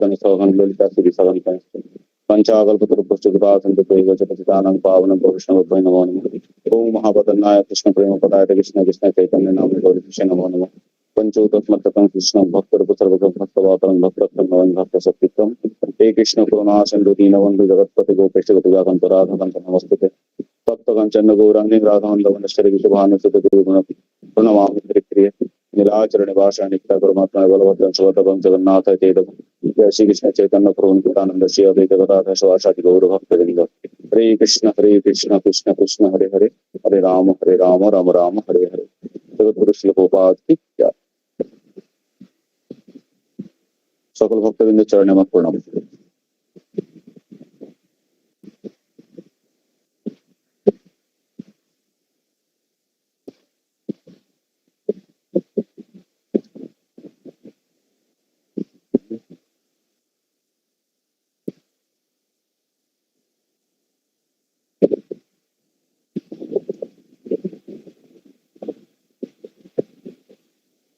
तन सौगन ललिता श्री सगन पंचाकल्पतरुपुष्टिकृता सन्तु प्रयोगचपतितानां पावनं पौरुषमद्वै नमो नमः ओम महापतनाय कृष्ण प्रेम पदाय कृष्ण कृष्ण चैतन्य नाम गौरी कृष्ण नमो नमः पंचोतस्मत्तकं कृष्ण भक्तरूप सर्वगं भक्तवातरं भक्तरत्नं नवं भक्तशक्तित्वं हे कृष्ण करुणा सिन्धु दीनबन्धु जगत्पति गोपेश गोपिकान्त राधाकान्त नमस्ते तप्तकञ्चन गौराङ्गी राधावन्दवनश्चरि विषभानुसुत गुरुगुण प्रणमामि हरिप्रिय निराचरण भाषा निकटा परमात्मा बलभद्रम जगन्नाथ चेतम जय श्री कृष्ण चैतन्य प्रभु श्री अद्वैत गदाधर भक्त हरे कृष्ण हरे कृष्ण कृष्ण कृष्ण, हरे हरे। हरे राम हरे राम राम राम, हरे हरे। जगत गुरु सकल भक्तबिंद चरण प्रणाम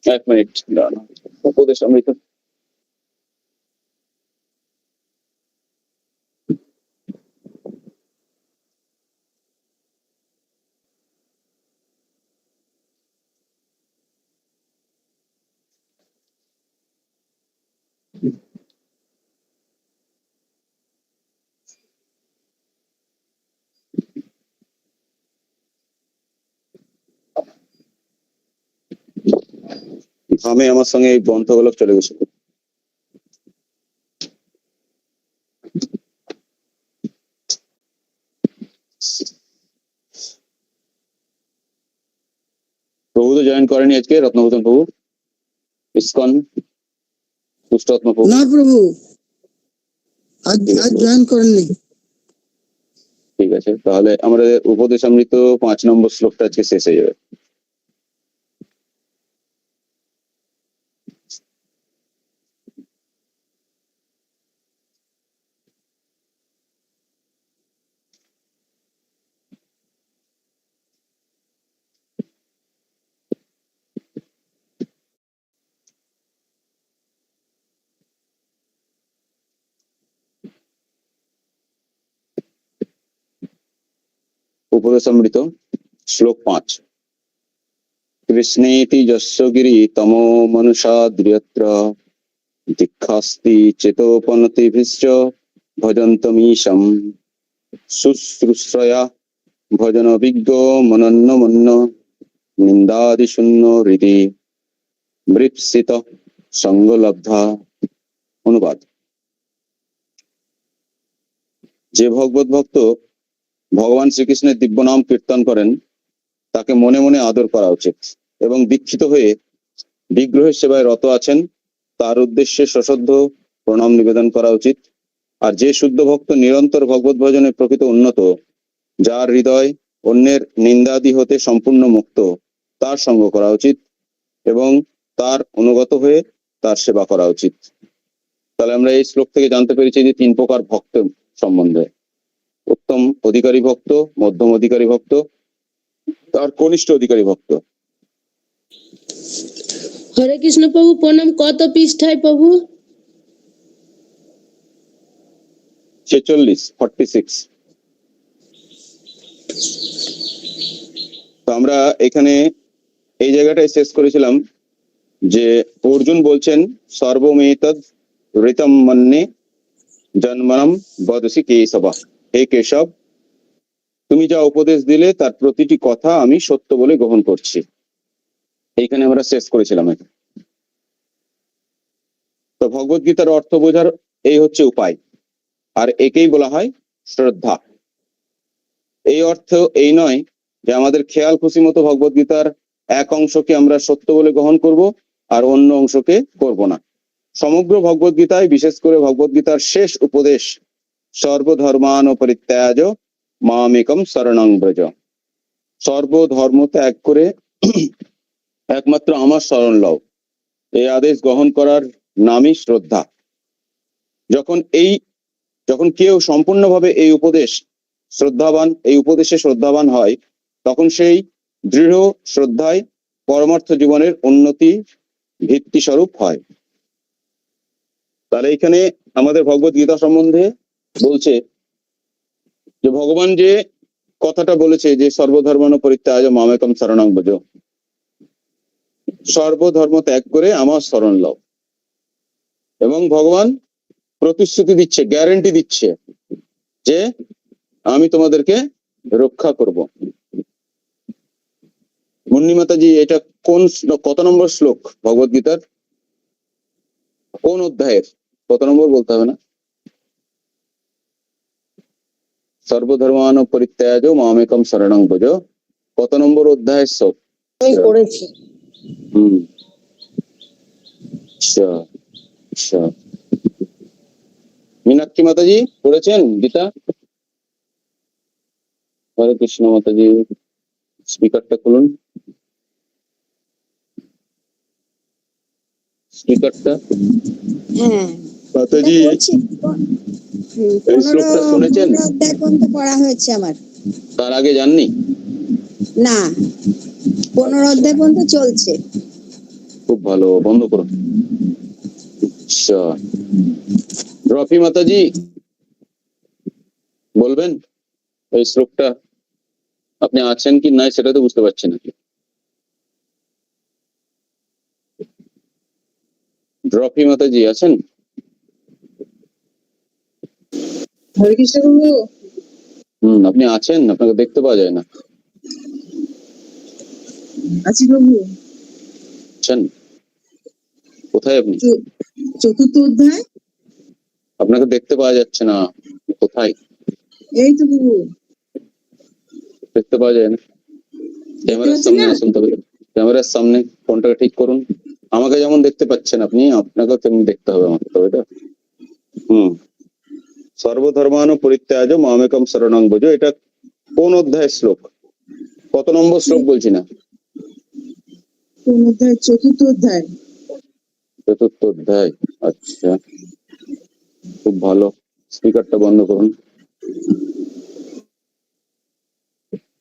এক মিনিট উপদেশ অমৃত ঘামে আমার সঙ্গে এই গ্রন্থগুলো চলে গেছে। প্রভু তো জয়েন করেনি আজকে রত্নভূষণ প্রভু। ইস্কন পুষ্টাত্মা প্রভু না প্রভু আজ আজ জয়েন করেননি। ঠিক আছে তাহলে আমাদের উপদেশ অমৃত পাঁচ নম্বর শ্লোকটা আজকে শেষ হয়ে যাবে। উপদেশ অমৃত, শ্লোক পাঁচ। কৃষ্ণেতি যস্য গিরি তমো মনুষা দ্রিয়ত্র দীক্ষাস্তি চেতোপনতিভিশ্চ ভজন্তমীশম। শুশ্রূষয়া ভজন বিজ্ঞ মনন্য মন্য নিন্দাদি শূন্য হৃদি। মৃৎসিত সঙ্গলব্ধা, অনুবাদ। যে ভগবত ভক্ত ভগবান শ্রীকৃষ্ণের দিব্য নাম কীর্তন করেন, তাকে মনে মনে আদর করা উচিত। এবং দীক্ষিত হয়ে বিগ্রহের সেবায় রত আছেন, তার উদ্দেশ্যে সশ্রদ্ধ প্রণাম নিবেদন করা উচিত। আর যে শুদ্ধ ভক্ত নিরন্তর ভগবত ভজনে প্রকৃত উন্নত, যার হৃদয় অন্যের নিন্দাদি হতে সম্পূর্ণ মুক্ত, তার সঙ্গ করা উচিত এবং তার অনুগত হয়ে তার সেবা করা উচিত। তাহলে আমরা এই শ্লোক থেকে জানতে পেরেছি যে তিন প্রকার ভক্ত সম্বন্ধে। উত্তম অধিকারী ভক্ত মধ্যম অধিকারী ভক্ত তার কনিষ্ঠ অধিকারী ভক্ত। হরে কৃষ্ণ প্রভু প্রণাম। কত পৃষ্ঠায় প্রভু? ছেচল্লিশ ফর্টি সিক্স তো আমরা এখানে এই জায়গাটায় শেষ করেছিলাম যে অর্জুন বলছেন সর্বমেতদ ঋতম মন্যে জন্মনম বদসি কেশবা। হে কেশব, তুমি যা উপদেশ দিলে তার প্রতিটি কথা আমি সত্য বলে গ্রহণ করছি। এইখানে আমরা শেষ করেছিলাম এটা। তো ভগবত গীতার অর্থ বোঝার এই হচ্ছে উপায়। আর একেই বলা হয় শ্রদ্ধা। এই অর্থ এই নয় যে আমাদের খেয়াল খুশি মতো ভগবত গীতার এক অংশকে আমরা সত্য বলে গ্রহণ করব আর অন্য অংশকে করব না। সমগ্র ভগবত গীতায় বিশেষ করে ভগবত গীতার শেষ উপদেশ সর্বধর্মান পরিত্যাজ মামেকম শরণং ব্রজ। সর্বধর্ম ত্যাগ করে একমাত্র আমার শরণ লও। এই আদেশ গ্রহণ করার নামই শ্রদ্ধা। যখন এই, যখন কেউ সম্পূর্ণভাবে এই উপদেশ শ্রদ্ধাবান, এই উপদেশে শ্রদ্ধাবান হয়, তখন সেই দৃঢ় শ্রদ্ধায় পরমার্থ জীবনের উন্নতি ভিত্তি স্বরূপ হয়। তাহলে এখানে আমাদের ভগবত গীতা সম্বন্ধে বলছে যে ভগবান যে কথাটা বলেছে যে সর্বধর্মানো পরিত্যাজ মামেকম শরণং ভজ। সর্বধর্ম ত্যাগ করে আমার শরণ লও। এবং ভগবান প্রতিশ্রুতি দিচ্ছে গ্যারেন্টি দিচ্ছে যে আমি তোমাদেরকে রক্ষা করব। মুন্নি মাতাজি, এটা কোন কত নম্বর শ্লোক ভগবত গীতার কোন অধ্যায়ের? কত নম্বর বলতে হবে না? সর্বধর্মান পরিত্যাজ মামেকম শরণং ভজ। কত নম্বর অধ্যায় সব? করেছি হুম। মীনাক্ষী মাতাজি পড়েছেন? গীতা? হরে কৃষ্ণ মাতাজি স্পিকারটা খুলুন। স্পিকারটা? হ্যাঁ। মাতাজি এই শ্লোকটা শুনেছেন? পর্যন্ত পড়া হয়েছে আমার। তার আগে জাননি না পনেরো অধ্যায় পর্যন্ত চলছে। খুব ভালো বন্ধ করুন আচ্ছা। রফি মাতাজি বলবেন এই শ্লোকটা আপনি আছেন কি নাই সেটা তো বুঝতে পারছি না। রফি মাতাজি আছেন? হরে কৃষ্ণ প্রভু। হুম আপনি আছেন? আপনাকে দেখতে পাওয়া যায় না। আছি প্রভু। আছেন? কোথায় আপনি? চতুর্থ অধ্যায়। আপনাকে দেখতে পাওয়া যাচ্ছে না। কোথায়? এই তো প্রভু। দেখতে পাওয়া যায় না। ক্যামেরার সামনে আসুন তবে ক্যামেরার সামনে ফোনটাকে ঠিক করুন। আমাকে যেমন দেখতে পাচ্ছেন আপনি আপনাকেও তেমনি দেখতে হবে আমাকে তবে এটা? হুম। সর্বধর্মানু পরিত্যাজ মামেকম শরণং ভজ। এটা কোন অধ্যায়ের শ্লোক? কত নম্বর শ্লোক বলছি না? কোন অধ্যায়? চতুর্থ অধ্যায়। চতুর্থ অধ্যায় আচ্ছা। খুব ভালো। স্পিকারটা বন্ধ করুন।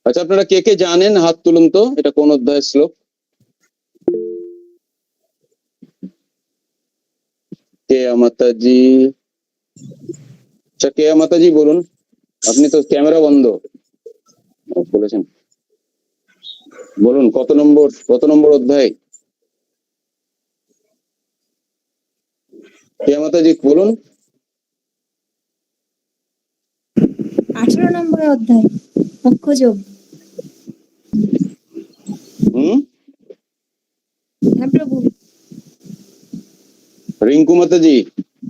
আচ্ছা আপনারা কে কে জানেন হাত তুলুন তো? এটা কোন অধ্যায়ের শ্লোক? কে মাতাজি? আচ্ছা কে মাতাজি বলুন? আপনি তো ক্যামেরা বন্ধ। বলেছেন। বলুন কত নম্বর কত নম্বর অধ্যায়? কে মাতাজি বলুন। আঠারো নম্বর অধ্যায় মুখ্যযোগ হুম? হ্যাঁ প্রভু। রিঙ্কু মাতাজি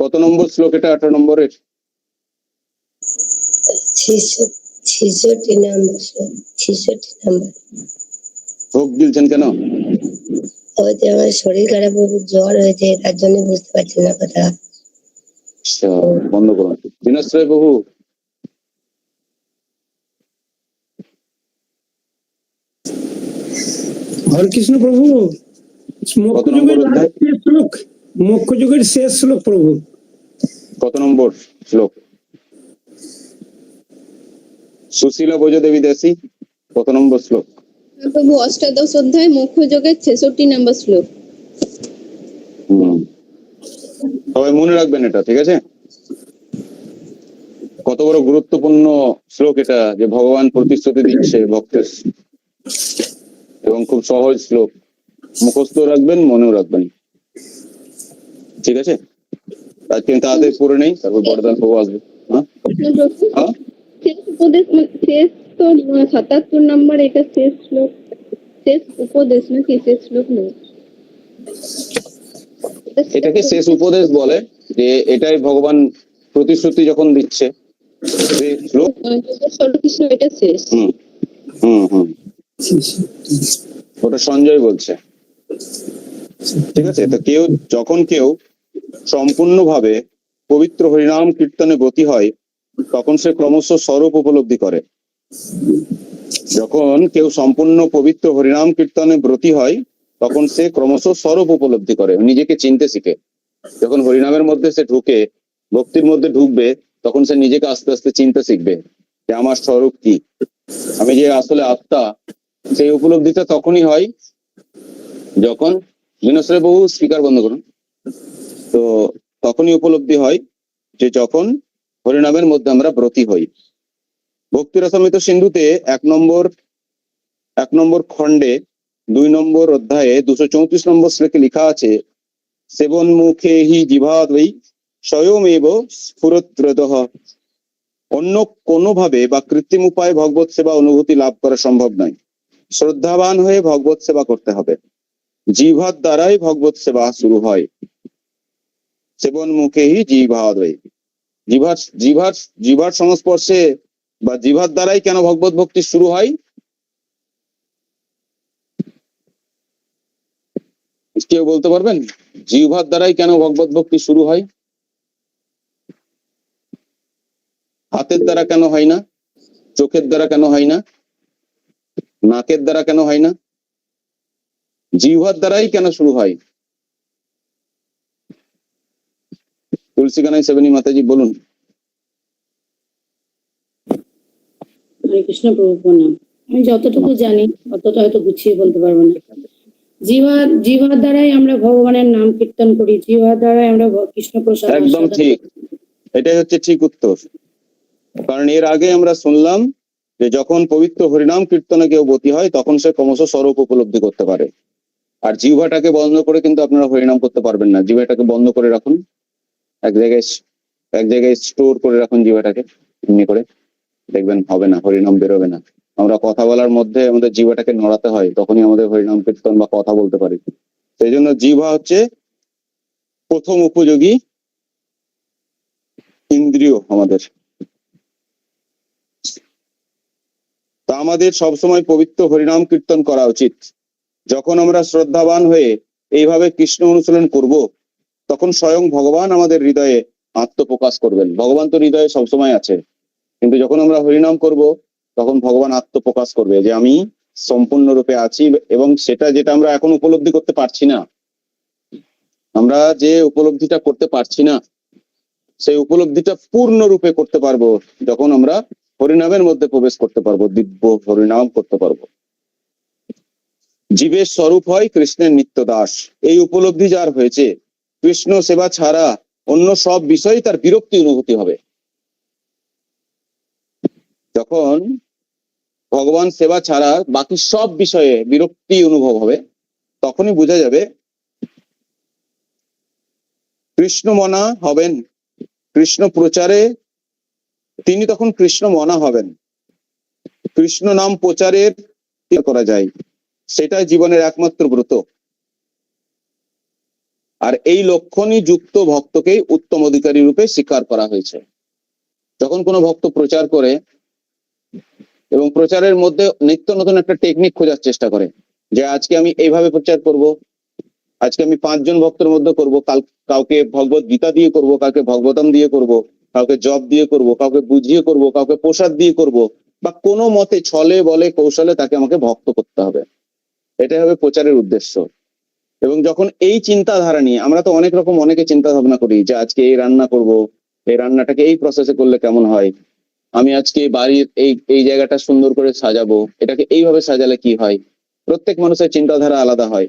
কত নম্বর শ্লোক এটা আঠারো নম্বরের? ছেষট্টি নাম্বার ছেষট্টি নাম্বার ভোগ গিলছেন কেন? ওই যে আমার শরীর খারাপ জ্বর হয়েছে তার জন্য বুঝতে পারছি না কথা আচ্ছা বন্ধ করুন। দিনাশ্রয় বাবু। হরে কৃষ্ণ প্রভু শ্লোক মক্ষযুগের শেষ শ্লোক প্রভু। কত নম্বর শ্লোক? সুশীলা বোঝো দেবী দাসী কত নম্বর শ্লোক? প্রভু অষ্টাদশ অধ্যায় মুখ্য যোগের ছেষট্টি নম্বর শ্লোক। হুম। সবাই মনে রাখবেন এটা ঠিক আছে? কত বড় গুরুত্বপূর্ণ শ্লোক এটা যে ভগবান প্রতিশ্রুতি দিচ্ছে ভক্তের। এবং খুব সহজ শ্লোক। মুখস্থ রাখবেন মনেও রাখবেন। ঠিক আছে? আজকে তাদের পড়ে নেই তারপর বড়দান প্রভু আসবে। হ্যাঁ? হ্যাঁ? শেষ উপদেশ মানে শেষ তো সাতাত্তর নম্বর এটা শেষ শ্লোক শেষ উপদেশ নাকি? শেষ শ্লোক নয়। এটাকে শেষ উপদেশ বলে যে এটাই ভগবান প্রতিশ্রুতি যখন দিচ্ছে এটা শেষ। হুম হুম হুম। ওটা সঞ্জয় বলছে। ঠিক আছে? তো কেউ যখন কেউ সম্পূর্ণভাবে পবিত্র হরিনাম কীর্তনে গতি হয় তখন সে ক্রমশ স্বরূপ উপলব্ধি করে। যখন কেউ সম্পূর্ণ পবিত্র হরিনাম কীর্তনে ব্রতী হয়, তখন সে ক্রমশ স্বরূপ উপলব্ধি করে। নিজেকে চিনতে শিখে। যখন হরিনামের মধ্যে সে ঢুকে, ভক্তির মধ্যে ঢুকবে, তখন সে নিজেকে আস্তে আস্তে চিনতে শিখবে যে আমার স্বরূপ কি। আমি যে আসলে আত্মা, সেই উপলব্ধিটা তখনই হয় যখন বিনশ্রয় বহু স্পিকার বন্ধ করুন। তো তখনই উপলব্ধি হয় যে যখন হরিনামের মধ্যে আমরা ব্রতী হই। ভক্তি রসামিত সিন্ধুতে এক নম্বর এক নম্বর খণ্ডে দুই নম্বর অধ্যায়ে দুশো চৌত্রিশ নম্বর শ্লোকে লেখা আছে, সেবন মুখে হি জিভাদ্বৈ স্বয়মেব স্ফুরত্রদহ অন্য কোনোভাবে বা কৃত্রিম উপায়ে ভগবত সেবা অনুভূতি লাভ করা সম্ভব নয়। শ্রদ্ধাবান হয়ে ভগবত সেবা করতে হবে। জিভার দ্বারাই ভগবত সেবা শুরু হয়। সেবন মুখেই জিভাদ্বৈ জিভার জিভার জিভার সংস্পর্শে বা জিভার দ্বারাই কেন ভগবত ভক্তি শুরু হয়? কেউ বলতে পারবেন? জিভার দ্বারাই কেন ভগবত ভক্তি শুরু হয়? হাতের দ্বারা কেন হয় না? চোখের দ্বারা কেন হয় না? নাকের দ্বারা কেন হয় না? জিহ্বার দ্বারাই কেন শুরু হয়? তুলসী কানাই সেবনী মাতাজি বলুন। কৃষ্ণ প্রভু প্রণাম। আমি যতটুকু জানি অতটা হয়তো গুছিয়ে বলতে পারব না। জিভার দ্বারাই আমরা ভগবানের নাম কীর্তন করি জিভার দ্বারাই আমরা কৃষ্ণ প্রসাদ একদম ঠিক। এটাই হচ্ছে ঠিক উত্তর। কারণ এর আগে আমরা শুনলাম যে যখন পবিত্র হরিনাম কীর্তনে কেউ গতি হয় তখন সে ক্রমশ স্বরূপ উপলব্ধি করতে পারে। আর জিহ্বাটাকে বন্ধ করে কিন্তু আপনারা হরিনাম করতে পারবেন না। জিহ্বাটাকে বন্ধ করে রাখুন। এক জায়গায় এক জায়গায় স্টোর করে রাখুন জিহ্বাটাকে এমনি করে। দেখবেন হবে না, হরিনাম বেরোবে না। আমরা কথা বলার মধ্যে আমাদের জিহ্বাটাকে নড়াতে হয়, তখনই আমাদের হরিনাম কীর্তন বা কথা বলতে পারি। সেই জন্য জিহ্বা হচ্ছে প্রথম উপযোগী ইন্দ্রিয় আমাদের। তা আমাদের সবসময় পবিত্র হরিনাম কীর্তন করা উচিত। যখন আমরা শ্রদ্ধাবান হয়ে এইভাবে কৃষ্ণ অনুশীলন করব তখন স্বয়ং ভগবান আমাদের হৃদয়ে আত্মপ্রকাশ করবেন। ভগবান তো হৃদয়ে সবসময় আছে। কিন্তু যখন আমরা হরিনাম করব, তখন ভগবান আত্মপ্রকাশ করবে যে আমি সম্পূর্ণরূপে আছি এবং সেটা যেটা আমরা এখন উপলব্ধি করতে পারছি না। আমরা যে উপলব্ধিটা করতে পারছি না, সেই উপলব্ধিটা পূর্ণরূপে করতে পারব যখন আমরা হরিনামের মধ্যে প্রবেশ করতে পারব, দিব্য হরিনাম করতে পারব। জীবের স্বরূপ হয় কৃষ্ণের নিত্য দাস এই উপলব্ধি যার হয়েছে কৃষ্ণ সেবা ছাড়া অন্য সব বিষয়ে তার বিরক্তি অনুভূতি হবে। যখন ভগবান সেবা ছাড়া বাকি সব বিষয়ে বিরক্তি অনুভব হবে, তখনই বোঝা যাবে কৃষ্ণ মনা হবেন। কৃষ্ণ প্রচারে তিনি তখন কৃষ্ণ মনা হবেন। কৃষ্ণ নাম প্রচারের করা যায়। সেটাই জীবনের একমাত্র ব্রত। আর এই লক্ষণই যুক্ত ভক্তকেই উত্তম অধিকারী রূপে স্বীকার করা হয়েছে। যখন কোনো ভক্ত প্রচার করে এবং প্রচারের মধ্যে নিত্য নতুন একটা টেকনিক খোঁজার চেষ্টা করে যে আজকে আমি এইভাবে প্রচার করব, আজকে আমি পাঁচজন ভক্তের মধ্যে করব, কাল, কাউকে ভগবত গীতা দিয়ে করব, কাউকে ভগবতম দিয়ে করব, কাউকে জব দিয়ে করব, কাউকে বুঝিয়ে করব, কাউকে প্রসাদ দিয়ে করব, বা কোনো মতে ছলে বলে কৌশলে তাকে আমাকে ভক্ত করতে হবে। এটাই হবে প্রচারের উদ্দেশ্য। এবং যখন এই চিন্তাধারা নিয়ে আমরা তো অনেক রকম অনেকে চিন্তা ভাবনা করি যে আজকে এই রান্না করব, এই রান্নাটাকে এই প্রসেসে করলে কেমন হয়? আমি আজকে বাড়ির এই এই জায়গাটা সুন্দর করে সাজাবো, এটাকে এইভাবে সাজালে কি হয়? প্রত্যেক মানুষের চিন্তাধারা আলাদা হয়।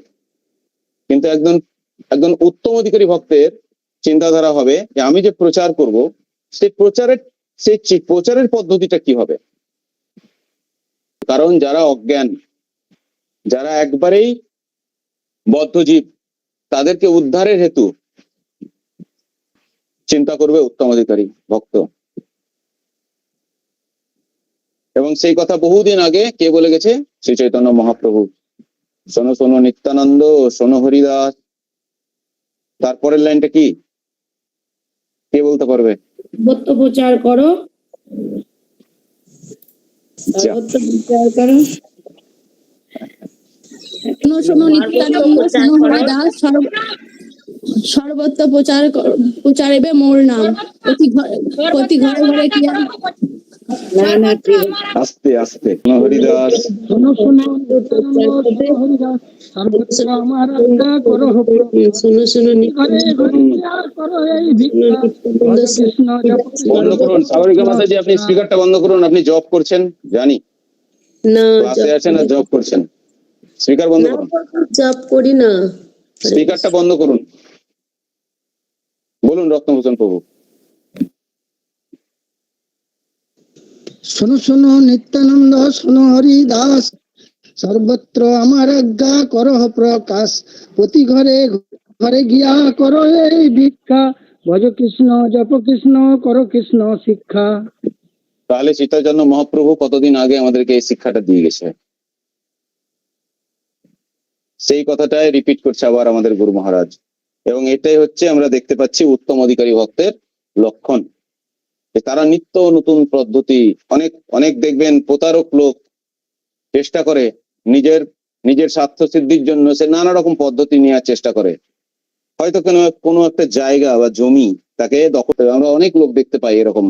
কিন্তু একজন একজন উত্তম অধিকারী ভক্তের চিন্তাধারা হবে যে আমি যে প্রচার করব সেই প্রচারের চি- প্রচারের পদ্ধতিটা কি হবে? কারণ যারা অজ্ঞান, যারা একবারেই বদ্ধজীব তাদেরকে উদ্ধারের হেতু চিন্তা করবে উত্তম অধিকারী ভক্ত। এবং সেই কথা বহুদিন আগে কে বলে গেছে? শ্রী চৈতন্য মহাপ্রভু। শোনো শোনো নিত্যানন্দ শোনো হরিদাস। তারপরের লাইনটা কি? কে বলতে পারবে? প্রচার করো। প্রচার করো। শোনো নিত্যানন্দ শোনো সর্ব সর্বত্র প্রচার প্রচারেবে মোর নাম। প্রতি ঘরে প্রতি ঘরে ঘরে কি আস্তে আস্তে। শোনো হরিদাস। বন্ধ করুন সাগরিকা আপনি স্পিকারটা বন্ধ করুন আপনি জব করছেন? জানি। না ক্লাসে আছেন আর জব করছেন। স্পিকার বন্ধ করুন। জব করি না। স্পিকারটা বন্ধ করুন। বলুন রত্নভূষণ প্রভু। শোনো শোনো নিত্যানন্দ শোনো হরি দাস সর্বত্র আমার আজ্ঞা করহ প্রকাশ। প্রতি ঘরে ঘরে গিয়া করো এই ভিক্ষা। ভজ কৃষ্ণ জপ কৃষ্ণ কর কৃষ্ণ শিক্ষা। তাহলে সীতাচন্দ্র মহাপ্রভু কতদিন আগে আমাদেরকে এই শিক্ষাটা দিয়ে গেছে? সেই কথাটাই রিপিট করছে আবার আমাদের গুরু মহারাজ। এবং এটাই হচ্ছে আমরা দেখতে পাচ্ছি উত্তম অধিকারী ভক্তের লক্ষণ। তারা নিত্য নতুন পদ্ধতি, অনেক অনেক দেখবেন প্রতারক লোক চেষ্টা করে নিজের নিজের স্বার্থ সিদ্ধির জন্য সে নানা রকম পদ্ধতি নেওয়ার চেষ্টা করে। হয়তো কোনো কোনো একটা জায়গা বা জমি তাকে দখল আমরা অনেক লোক দেখতে পাই এরকম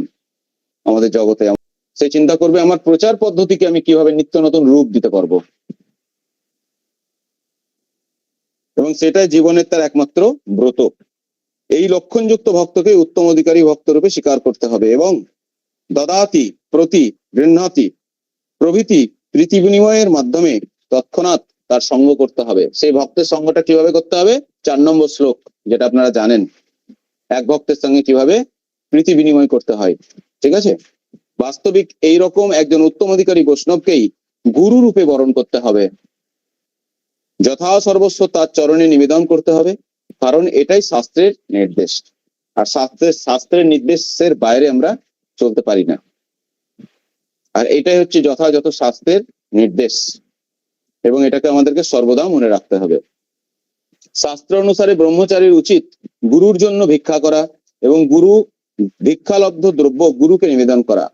আমাদের জগতে। সে চিন্তা করবে, আমার প্রচার পদ্ধতিকে আমি কীভাবে নিত্য নতুন রূপ দিতে পারব? এবং সেটাই জীবনের তার একমাত্র ব্রত। এই লক্ষণযুক্ত ভক্তকে উত্তম অধিকারী ভক্ত রূপে স্বীকার করতে হবে এবং দদাতি, প্রতি গৃহাতি প্রভৃতি প্রীতি বিনিময়ের মাধ্যমে তৎক্ষণাৎ তার সঙ্গ করতে হবে। সেই ভক্তের সঙ্গটা কীভাবে করতে হবে? চার নম্বর শ্লোক, যেটা আপনারা জানেন, এক ভক্তের সঙ্গে কীভাবে প্রীতি বিনিময় করতে হয়। ঠিক আছে? বাস্তবিক এই রকম একজন উত্তম অধিকারী বৈষ্ণবকেই গুরু রূপে বরণ করতে হবে। যথা সর্বস্ব তার চরণে নিবেদন করতে হবে, কারণ এটাই শাস্ত্রের নির্দেশ। আর শাস্ত্রের শাস্ত্রের নির্দেশের বাইরে আমরা চলতে পারি না। আর এটাই হচ্ছে যথাযথ শাস্ত্রের নির্দেশ। এবং এটাকে আমাদেরকে সর্বদা মনে রাখতে হবে। শাস্ত্র অনুসারে ব্রহ্মচারীর উচিত গুরুর জন্য ভিক্ষা করা এবং গুরু ভিক্ষালব্ধ দ্রব্য গুরুকে নিবেদন করা।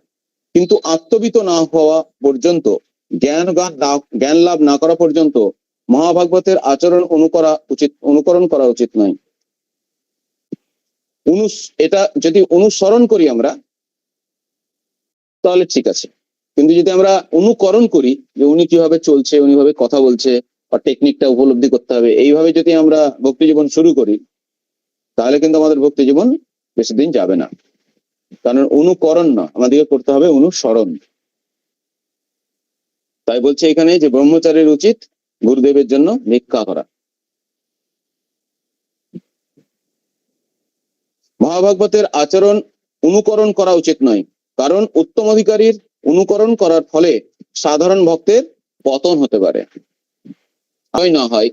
কিন্তু আত্মবিত না হওয়া পর্যন্ত জ্ঞান জ্ঞান লাভ না করা পর্যন্ত মহাভাগবতের আচরণ অনুকরা উচিত, অনুকরণ করা উচিত নয়। এটা যদি অনুসরণ করি আমরা, তাহলে ঠিক আছে। কিন্তু যদি আমরা অনুকরণ করি, যে উনি কীভাবে চলছে, উনি ভাবে কথা বলছে, বা টেকনিকটা উপলব্ধি করতে হবে, এইভাবে যদি আমরা ভক্তি জীবন শুরু করি, তাহলে কিন্তু আমাদের ভক্তি জীবন বেশি দিন যাবে না। কারণ অনুকরণ না, আমাদেরকে করতে হবে অনুসরণ। তাই বলছে এখানে যে ব্রহ্মচারীর উচিত গুরুদেবের জন্য ভিক্ষা করা। মহাভাগবতের আচরণ অনুকরণ করা উচিত নয়, কারণ উত্তম অধিকারীর অনুকরণ করার ফলে সাধারণ ভক্তের পতন হতে পারে। হয় না হয়,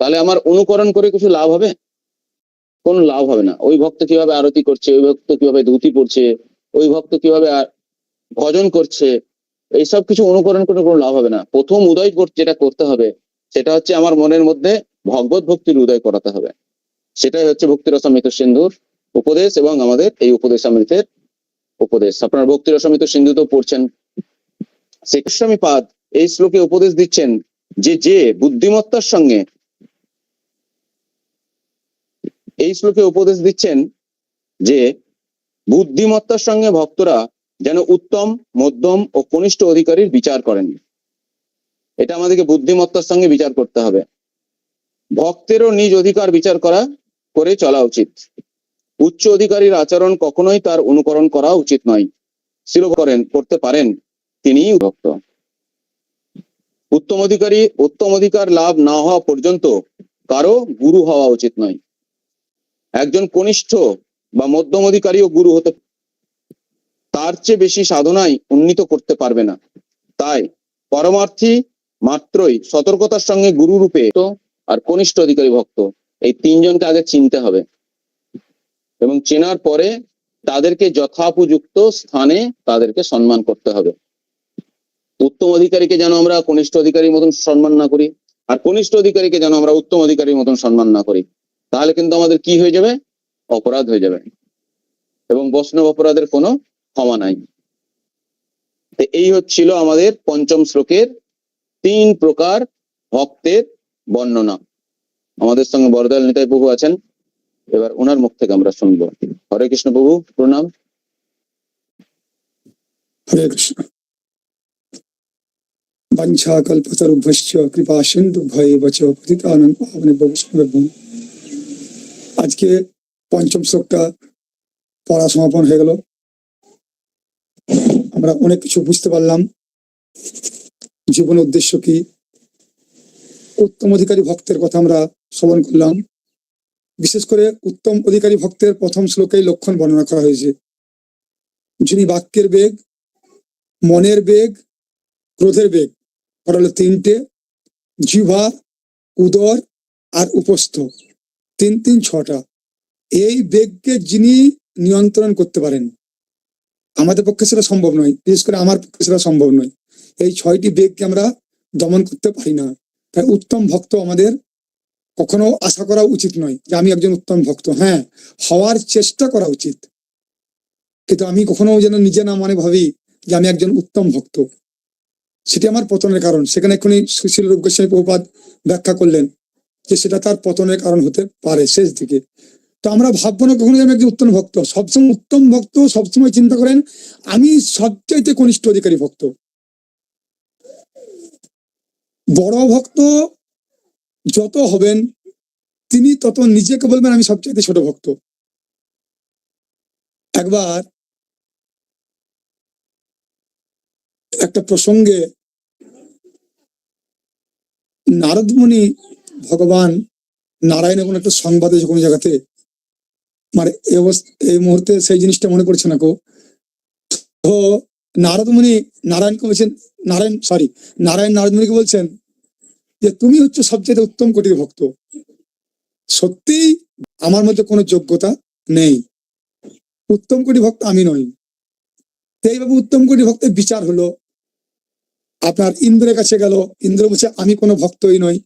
তাহলে আমার অনুকরণ করে কিছু লাভ হবে? কোনো লাভ হবে না। ওই ভক্ত কীভাবে আরতি করছে, ওই ভক্ত কীভাবে ধুতি পড়ছে ওই ভক্ত কীভাবে ভজন করছে এইসব কিছু অনুকরণ করে কোনো লাভ হবে না। প্রথম উদয় যেটা করতে হবে, সেটা হচ্ছে আমার মনের মধ্যে ভগবত ভক্তির উদয় করাতে হবে। সেটাই হচ্ছে ভক্তি রসামৃত সিন্ধুর উপদেশ এবং আমাদের এই উপদেশ অমৃতের উপদেশ। আপনার ভক্তি রসামৃত সিন্ধু তো পড়ছেন। শ্রীকৃষ্ণমী পাদ এই শ্লোকে উপদেশ দিচ্ছেন যে যে বুদ্ধিমত্তার সঙ্গে এই শ্লোকে উপদেশ দিচ্ছেন যে, বুদ্ধিমত্তার সঙ্গে ভক্তরা যেন উত্তম, মধ্যম ও কনিষ্ঠ অধিকারীর বিচার করেন। এটা আমাদেরকে বুদ্ধিমত্তার সঙ্গে বিচার করতে হবে। ভক্তেরও নিজ অধিকার বিচার করা, করে চলা উচিত। উচ্চ অধিকারীর আচরণ কখনোই তার অনুকরণ করা উচিত নয়। শিল করেন, করতে পারেন, তিনিই ভক্ত। উত্তম অধিকারী, উত্তম অধিকার লাভ না হওয়া পর্যন্ত কারও গুরু হওয়া উচিত নয়। একজন কনিষ্ঠ বা মধ্যম অধিকারীও গুরু হতে তার চেয়ে বেশি সাধনাই উন্নীত করতে পারবে না। তাই পরমার্থী মাত্রই সতর্কতার সঙ্গে গুরু রূপে আর কনিষ্ঠ অধিকারী ভক্ত, এই তিনজনকে আগে চিনতে হবে। এবং চেনার পরে তাদেরকে যথাপযুক্ত স্থানে তাদেরকে সম্মান করতে হবে। উত্তম অধিকারীকে যেন আমরা কনিষ্ঠ অধিকারীর মতন সম্মান না করি আর কনিষ্ঠ অধিকারীকে যেন আমরা উত্তম অধিকারীর মতন সম্মান না করি, তাহলে কিন্তু আমাদের কি হয়ে যাবে? অপরাধ হয়ে যাবে। এবং বৈষ্ণব অপরাধের কোনো ক্ষমা নাই। এই হচ্ছিল আমাদের পঞ্চম শ্লোকের তিন প্রকার ভক্তের বর্ণনা। আমাদের সঙ্গে বরদয়াল নিতাই প্রভু আছেন। এবার ওনার মুখ থেকে আমরা শুনব। হরে কৃষ্ণ প্রভু, প্রণাম। হরে কৃষ্ণ। কৃপা ভয়ে আজকে পঞ্চম শ্লোকটা পড়া সমাপন হয়ে গেল। আমরা অনেক কিছু বুঝতে পারলাম। জীবনের উদ্দেশ্য কি? উত্তম অধিকারী ভক্তের কথা আমরা শ্রবণ করলাম। বিশেষ করে উত্তম অধিকারী ভক্তের প্রথম শ্লোকেই লক্ষণ বর্ণনা করা হয়েছে। যিনি বাক্যের বেগ, মনের বেগ, ক্রোধের বেগ ওটা হলো তিনটে জিভা উদর আর উপস্থ। তিন তিন ছটা। এই বেগকে যিনি নিয়ন্ত্রণ করতে পারেন। আমাদের পক্ষে সেটা সম্ভব নয়। বিশেষ করে আমার পক্ষে সেটা সম্ভব নয়। এই ছয়টি বেগকে আমরা দমন করতে পারি না। তাই উত্তম ভক্ত আমাদের কখনো আশা করা উচিত নয় যে আমি একজন উত্তম ভক্ত। হ্যাঁ হওয়ার চেষ্টা করা উচিত। কিন্তু আমি কখনো যেন নিজে না মনে ভাবি যে আমি একজন উত্তম ভক্ত। সেটি আমার পতনের কারণ। সেখানে এক্ষুনি সুশীল রূপ গোস্বামী প্রভুপাদ ব্যাখ্যা করলেন যে সেটা তার পতনের কারণ হতে পারে শেষ দিকে। তো আমরা ভাববো না কখনো আমি একজন উত্তম ভক্ত। সবসময় উত্তম ভক্ত, সবসময় চিন্তা করেন, আমি সবচাইতে কনিষ্ঠ অধিকারী ভক্ত। বড় ভক্ত যত হবেন, তিনি তত নিজেকে বলবেন আমি সবচাইতে ছোট ভক্ত। একবার একটা প্রসঙ্গে নারদমণি ভগবান নারায়ণের কোনো একটা সংবাদ কোনো জায়গাতে। মানে এই মুহূর্তে সেই জিনিসটা মনে পড়ছে না কো তো নারদমণি নারায়ণকে বলছেন, নারায়ণ সরি নারায়ণ নারদমণিকে বলছেন যে তুমি হচ্ছে সবচেয়ে উত্তম কোটির ভক্ত। সত্যি আমার মধ্যে কোনো যোগ্যতা নেই। উত্তম কোটি ভক্ত আমি নই। তো এইভাবে উত্তম কোটি ভক্তের বিচার হলো, আপনার ইন্দ্রের কাছে গেল, ইন্দ্র বলছে, আমি কোনো ভক্তই নই।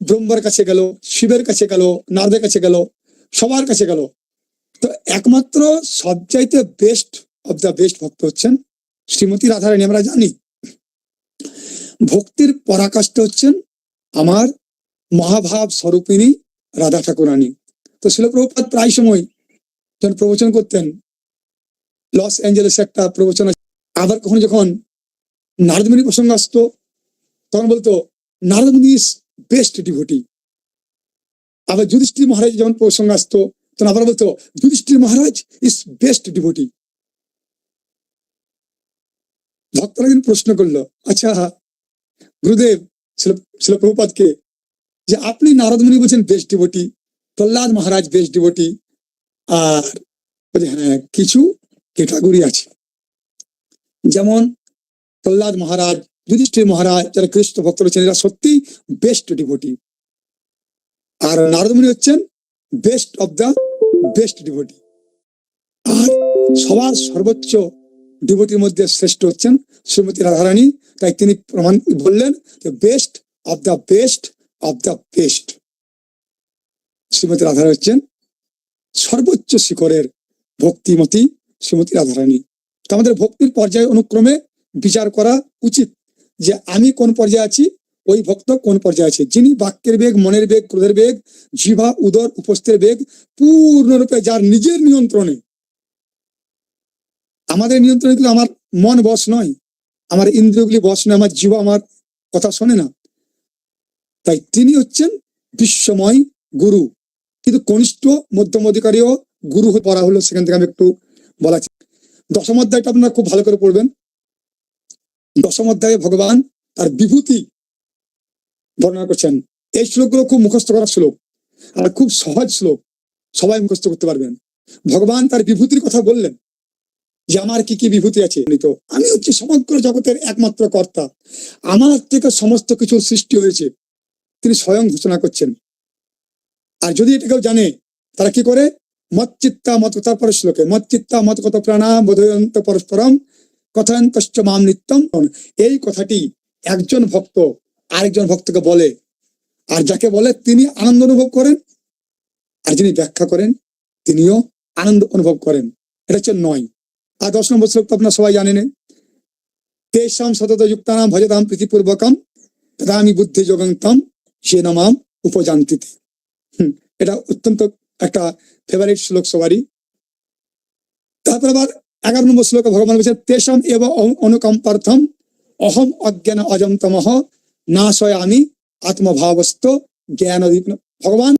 ব্রহ্মার কাছে গেল, শিবের কাছে গেল, নারদের কাছে গেল, সবার কাছে গেল। তো একমাত্র সবচাইতে বেস্ট অব দ্য বেস্ট ভক্ত হচ্ছেন শ্রীমতী রাধারানী, আমরা জানি। ভক্তির পরাকাষ্ঠ হচ্ছেন আমার মহাভাব স্বরূপিণী রাধা ঠাকুরানী। তো শিলপ্রভুপাত প্রায় সময় যখন প্রবচন করতেন, লস অ্যাঞ্জেলেস একটা প্রবচন আবার কখনো যখন নারদমণি প্রসঙ্গ আসতো, তখন বলতো, নারদমণি ইস বেস্ট ডিভোটি আবার যুধিষ্ঠির মহারাজ যখন প্রসঙ্গ আসতো তখন আবার বলতো, Yudhishthir Maharaj is best devotee ভক্তরা কিন্তু প্রশ্ন করল আচ্ছা গুরুদেব ছিল প্রভুপাদকে যে আপনি নারদমণি বলছেন best devotee Prahlad Maharaj best devotee আর হ্যাঁ কিছু ক্যাটাগরি আছে। যেমন, প্রহ্লাদ মহারাজ, যুধিষ্ঠির মহারাজ, যারা কৃষ্ণ ভক্ত রয়েছেন, এরা সত্যি বেস্ট ডিভোটি আর নারদমণি হচ্ছেন best of the best devotee. আর সবার সর্বোচ্চ ডিভোটির মধ্যে শ্রেষ্ঠ হচ্ছেন শ্রীমতী রাধারানী। তাই তিনি প্রমাণ বললেন যে best of the best of the best. Shrimati Radharani হচ্ছেন সর্বোচ্চ শিখরের ভক্তিমতী শ্রীমতী রাধারানী। তো আমাদের ভক্তির পর্যায়ে অনুক্রমে বিচার করা উচিত যে আমি কোন পর্যায়ে আছি ওই ভক্ত কোন পর্যায়ে আছে? যিনি বাক্যের বেগ, মনের বেগ, ক্রোধের বেগ জিভা উদর উপস্থের বেগ পূর্ণরূপে যার নিজের নিয়ন্ত্রণে। আমাদের নিয়ন্ত্রণে কিন্তু আমার মন বশ নয়। আমার ইন্দ্রিয়গুলি বস নয়, আমার জীব আমার কথা শোনে না। তাই তিনি হচ্ছেন বিশ্বময় গুরু। কিন্তু কনিষ্ঠ, মধ্যম অধিকারীও গুরু পড়া হলো, সেখান থেকে আমি একটু বলা। দশম অধ্যায়টা আপনারা খুব ভালো করে পড়বেন। দশম অধ্যায়ে ভগবান তার বিভূতি বর্ণনা করছেন, এই শ্লোকগুলো খুব মুখস্থ করার শ্লোক আর খুব সহজ শ্লোক। সবাই মুখস্থ করতে পারবেন। ভগবান তার বিভূতির কথা বললেন যে, আমার কি কি বিভূতি আছে? আমি হচ্ছে সমগ্র জগতের একমাত্র কর্তা। আমার থেকে সমস্ত কিছু সৃষ্টি হয়েছে। তিনি স্বয়ং ঘোষণা করছেন। আর যদি এটা কেউ জানে, তারা কি করে? মচ্চিত্তা মত তারপরে শ্লোকে মচ্চিত্তা মত কত প্রাণা বোধয়ন্ত পরস্পরম, কথায়ন্তশ্চ মাম নিত্যম। এই কথাটি একজন ভক্ত আরেকজন ভক্তকে বলে, আর যাকে বলে তিনি আনন্দ অনুভব করেন, আর যিনি ব্যাখ্যা করেন, তিনিও আনন্দ অনুভব করেন। এটা হচ্ছে নয়। আর দশ নম্বর শ্লোক তো আপনার সবাই জানেন। তেষাম সতত যুক্তানাম ভজতাম প্রীতিপূর্বকম তথা আমি বুদ্ধি যোগান্তম সে নামাম উপজান্তিতে এটা অত্যন্ত একটা ফেভারিট শ্লোক সবারই। তারপর আবার এগারো নম্বর শ্লোকে ভগবান বলছেন, তেষাম এব অনুকম্পার্থম, অহম অজ্ঞান অজন্তমহ না সয় আমি আত্মভাবস্থ জ্ঞান ভগবান